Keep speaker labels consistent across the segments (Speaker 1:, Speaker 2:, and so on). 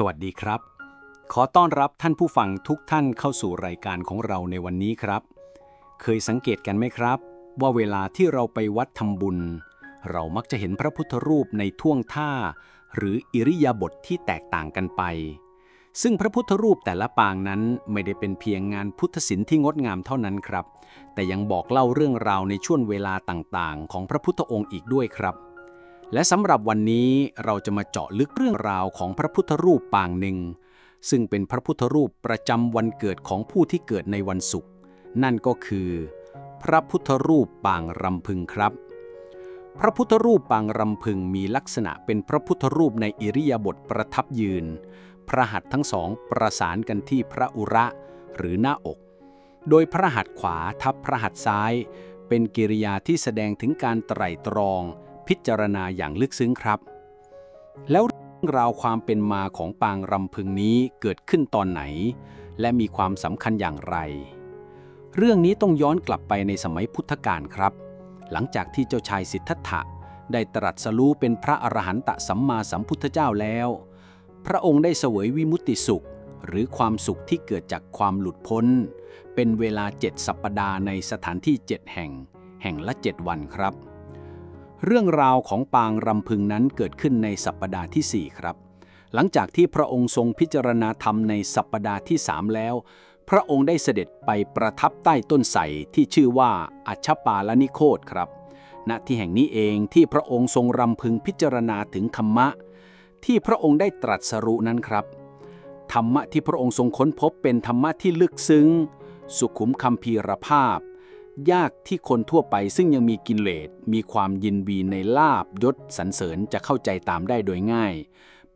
Speaker 1: สวัสดีครับ ขอต้อนรับท่านผู้ฟังทุกท่านเข้าสู่รายการของเราในวันนี้ครับ เคยสังเกตกันไหมครับ ว่าเวลาที่เราไปวัดทำบุญ เรามักจะเห็นพระพุทธรูปในท่วงท่า หรืออิริยาบถทที่แตกต่างกันไป ซึ่งพระพุทธรูปแต่ละปางนั้นไม่ได้เป็นเพียงงานพุทธศิลป์ที่งดงามเท่านั้นครับ แต่ยังบอกเล่าเรื่องราวในช่วงเวลาต่างๆ ของพระพุทธองค์อีกด้วยครับ และสำหรับวันนี้เราจะมาเจาะลึกเรื่องราวของพระพุทธรูปปางหนึ่ง ซึ่งเป็นพระพุทธรูปประจำวันเกิดของผู้ที่เกิดในวันศุกร์นั่นก็คือ พระพุทธรูปปางรำพึงครับ พระพุทธรูปปางรำพึงมีลักษณะเป็นพระพุทธรูปในอิริยาบถประทับยืน พระหัตถ์ทั้งสองประสานกันที่พระอุระหรือหน้าอก โดยพระหัตถ์ขวาทับพระหัตถ์ซ้าย เป็นกิริยาที่แสดงถึงการไตร่ตรอง พิจารณาอย่างลึกซึ้งครับ แล้วเรื่องราวความเป็นมาของปางรำพึงนี้เกิดขึ้นตอนไหน และมีความสำคัญอย่างไร เรื่องนี้ต้องย้อนกลับไปในสมัยพุทธกาลครับ หลังจากที่เจ้าชายสิทธัตถะได้ตรัสรู้เป็นพระอรหันตสัมมาสัมพุทธเจ้าแล้ว พระองค์ได้เสวยวิมุตติสุข หรือความสุขที่เกิดจากความหลุดพ้น เป็นเวลาเจ็ดสัปปดาห์ในสถานที่เจ็ดแห่ง แห่งละเจ็ดวันครับ เรื่องราวของปางรำพึงนั้นเกิดขึ้นในสัปปดาห์ที่ 4 ครับ หลังจากที่พระองค์ทรงพิจารณาธรรมในสัปปดาห์ที่ 3 แล้ว พระองค์ได้เสด็จไปประทับใต้ต้นไทรที่ชื่อว่าอัชปาลนิโคตครับ ณที่แห่งนี้เองที่พระองค์ทรงรำพึงพิจารณาถึงธรรมะ ที่พระองค์ได้ตรัสรู้นั้นครับ ธรรมะที่พระองค์ทรงค้นพบเป็นธรรมะที่ลึกซึ้ง สุขุมคำพีรภาพ ยากที่คนทั่วไปซึ่งยังมีกินเลสมีความยินวีในลาบยศสรรเสริญจะเข้าใจตามได้โดยง่าย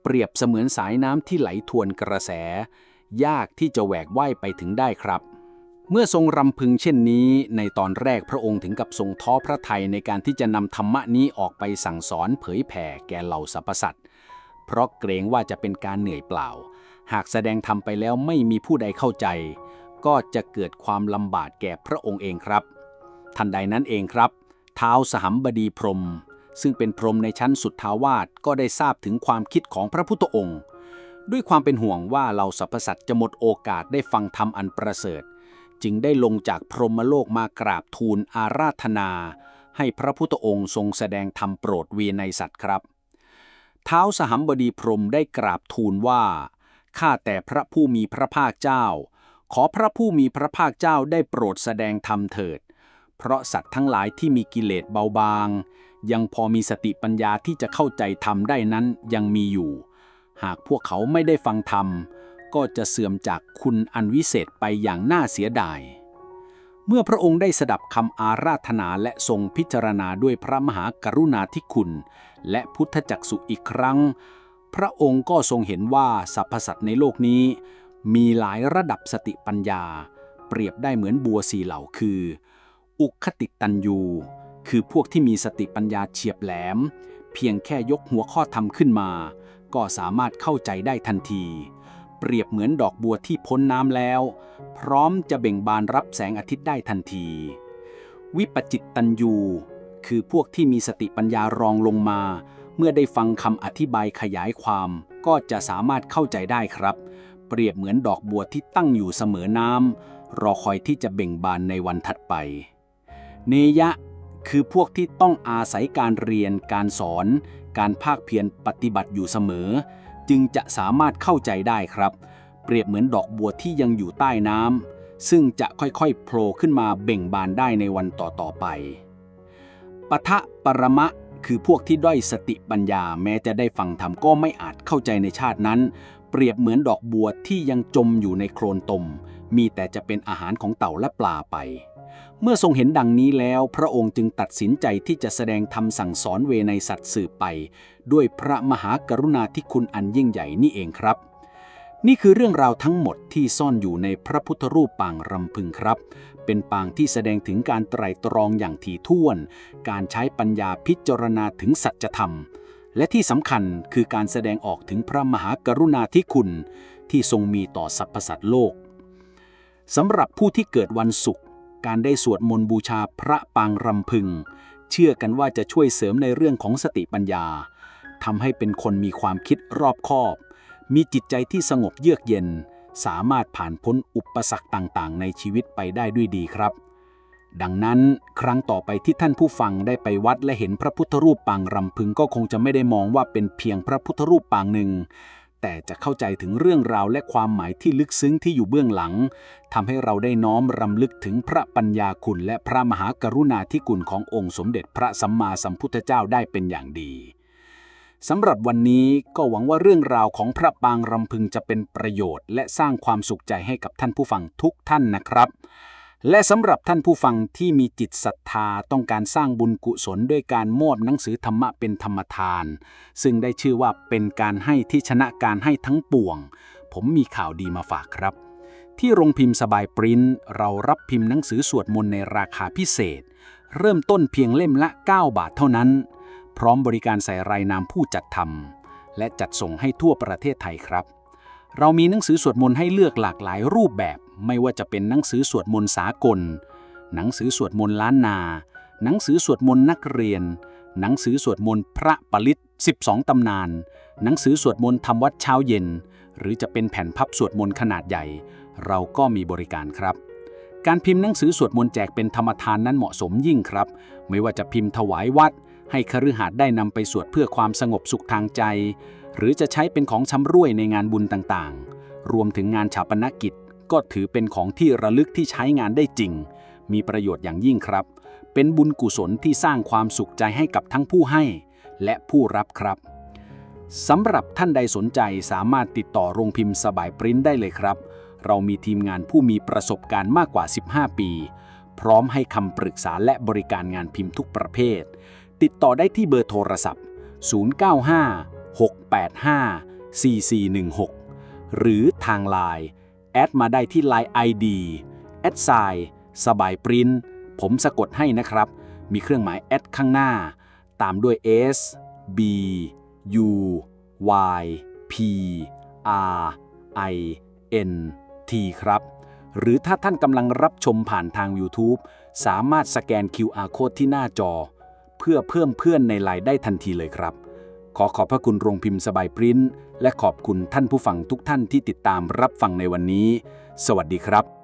Speaker 1: เปรียบเสมือนสายน้ำที่ไหลทวนกระแส ยากที่จะแหวกว่ายไปถึงได้ครับ เมื่อทรงรำพึงเช่นนี้ ในตอนแรกพระองค์ถึงกับทรงท้อพระทัยในการที่จะนำธรรมะนี้ออกไปสั่งสอนเผยแผ่แก่เหล่าสรรพสัตว์เพราะเกรงว่าจะเป็นการเหนื่อยเปล่า หากแสดงธรรมไปแล้วไม่มีผู้ใดเข้าใจ ก็จะเกิดความลำบากแก่พระองค์เองครับ ทันใดนั้นเองครับ เท้าสหัมบดีพรม ซึ่งเป็นพรมในชั้นสุดทาวาสก็ได้ทราบถึงความคิดของพระพุทธองค์ ด้วยความเป็นห่วงว่าเราสรรพสัตว์จะหมดโอกาสได้ฟังธรรมอันประเสริฐ จึงได้ลงจากพรหมโลกมากราบทูลอาราธนา ให้พระพุทธองค์ทรงแสดงธรรมโปรดเวียในสัตว์ครับ เท้าสหัมบดีพรมได้กราบทูลว่าข้าแต่พระผู้มีพระภาคเจ้า ขอพระผู้มีพระภาคเจ้าได้โปรดแสดงธรรมเถิด เพราะสัตว์ทั้งหลายที่มีกิเลสเบาบาง ยังพอมีสติปัญญาที่จะเข้าใจธรรมได้นั้นยังมีอยู่ หากพวกเขาไม่ได้ฟังธรรม ก็จะเสื่อมจากคุณอันวิเศษไปอย่างน่าเสียดาย เมื่อพระองค์ได้สดับคำอาราธนาและทรงพิจารณาด้วยพระมหากรุณาธิคุณ และพุทธจักสุอีกครั้ง พระองค์ก็ทรงเห็นว่าสรรพสัตว์ในโลกนี้ มีหลายระดับสติปัญญา เปรียบได้เหมือนบัวสีเหล่าคือ อุคติตันยู คือพวกที่มีสติปัญญาเฉียบแหลม เพียงแค่ยกหัวข้อธรรมขึ้นมา ก็สามารถเข้าใจได้ทันที เปรียบเหมือนดอกบัวที่พ้นน้ำแล้ว พร้อมจะเบ่งบานรับแสงอาทิตย์ได้ทันที วิปจิตตันยู คือพวกที่มีสติปัญญารองลงมา เมื่อได้ฟังคำอธิบายขยายความ ก็จะสามารถเข้าใจได้ครับ เปรียบเหมือนดอกบัวที่ตั้งอยู่เสมอน้ำรอคอยที่จะเบ่งบานในวันถัดไป เนยะคือพวกที่ต้องอาศัยการเรียน การสอน การภาคเพียรปฏิบัติอยู่เสมอ จึงจะสามารถเข้าใจได้ครับ เปรียบเหมือนดอกบัวที่ยังอยู่ใต้น้ำซึ่งจะค่อยๆโผล่ขึ้นมาเบ่งบานได้ในวันต่อๆไปปะทะปรมะคือพวกที่ด้อยสติปัญญาแม้จะได้ฟังธรรมก็ไม่อาจเข้าใจในชาตินั้น เปรียบเหมือนดอกบัวที่ยังจมอยู่ในโคลนตม มีแต่จะเป็นอาหารของเต่าและปลาไป เมื่อทรงเห็นดังนี้แล้ว พระองค์จึงตัดสินใจที่จะแสดงธรรมสั่งสอนเวในสัตว์สืบไป ด้วยพระมหากรุณาธิคุณอันยิ่งใหญ่นี่เองครับ นี่คือเรื่องราวทั้งหมดที่ซ่อนอยู่ในพระพุทธรูปปางรำพึงครับ เป็นปางที่แสดงถึงการไตรตรองอย่างถี่ถ้วน การใช้ปัญญาพิจารณาถึงสัจธรรม และที่สำคัญคือการแสดงออกถึงพระมหากรุณาธิคุณที่ทรงมีต่อสรรพสัตว์โลกสำหรับผู้ที่เกิดวันศุกร์การได้สวดมนต์บูชาพระปางรำพึง เชื่อกันว่าจะช่วยเสริมในเรื่องของสติปัญญาทำให้เป็นคนมีความคิดรอบคอบ มีจิตใจที่สงบเยือกเย็น สามารถผ่านพ้นอุปสรรคต่างๆ ในชีวิตไปได้ด้วยดีครับ ดังนั้นครั้งต่อไปที่ท่านผู้ฟังได้ไปวัดและเห็นพระพุทธรูปปางรำพึงก็คงจะไม่ได้มองว่าเป็นเพียงพระพุทธรูปปางหนึ่ง แต่จะเข้าใจถึงเรื่องราวและความหมายที่ลึกซึ้งที่อยู่เบื้องหลังทำให้เราได้น้อมรำลึกถึงพระปัญญาคุณและพระมหากรุณาธิคุณขององค์สมเด็จพระสัมมาสัมพุทธเจ้าได้เป็นอย่างดีสำหรับวันนี้ก็หวังว่าเรื่องราวของพระปางรำพึงจะเป็นประโยชน์ และสร้างความสุขใจให้กับท่านผู้ฟังทุกท่านนะครับ และสำหรับท่านผู้ฟังที่มีจิตศรัทธาต้องการสร้างบุญกุศลด้วยการมอบหนังสือธรรมะเป็นธรรมทาน ซึ่งได้ชื่อว่าเป็นการให้ที่ชนะการให้ทั้งปวง ผมมีข่าวดีมาฝากครับ ที่โรงพิมพ์สบายปริ้นเรารับพิมพ์หนังสือสวดมนต์ในราคาพิเศษ เริ่มต้นเพียงเล่มละ 9 บาทเท่านั้น พร้อมบริการใส่รายนามผู้จัดทำและจัดส่งให้ทั่วประเทศไทยครับ เรามีหนังสือสวดมนต์ให้เลือกหลากหลายรูปแบบ ไม่ว่าจะเป็นหนังสือสวดมนต์สากล หนังสือสวดมนต์ล้านนา หนังสือสวดมนต์นักเรียน หนังสือสวดมนต์พระปริต12 ตำนาน หนังสือสวดมนต์ทำวัดเช้าเย็น หรือจะเป็นแผ่นพับสวดมนต์ขนาดใหญ่ เราก็มีบริการครับการพิมพ์หนังสือสวดมนต์แจกเป็นธรรมทานนั้นเหมาะสมยิ่งครับ ไม่ว่าจะพิมพ์ถวายวัด ให้คฤหัสถ์ได้นำไปสวดเพื่อความสงบสุขทางใจ หรือจะใช้เป็นของชำร่วยในงานบุญต่างๆ รวมถึงงานชาปนกิจ ก็ถือเป็นของที่ระลึกที่ใช้งานได้จริง มีประโยชน์อย่างยิ่งครับ เป็นบุญกุศลที่สร้างความสุขใจให้กับทั้งผู้ให้ และผู้รับครับสำหรับท่านใดสนใจสามารถติดต่อโรงพิมพ์สบายปริ้นได้เลยครับ เรามีทีมงานผู้มีประสบการณ์มากกว่า 15 ปี พร้อมให้คำปรึกษาและบริการงานพิมพ์ทุกประเภท ติดต่อได้ที่เบอร์โทรศัพท์ 095 685 4416 หรือทางไลน์ แอดมาได้ที่ Line ID แอดไซสบายปริ้นผมสะกดให้นะครับ มีเครื่องหมายแอดข้างหน้า ตามด้วย S B U Y P R I N T ครับ หรือถ้าท่านกำลังรับชมผ่านทาง YouTube สามารถสแกน QR Code ที่หน้าจอ เพื่อเพิ่มเพื่อนในไลน์ได้ทันทีเลยครับ ขอขอบพระคุณโรงพิมพ์สบายปริ้นและขอบคุณท่านผู้ฟังทุกท่านที่ติดตามรับฟังในวันนี้ สวัสดีครับ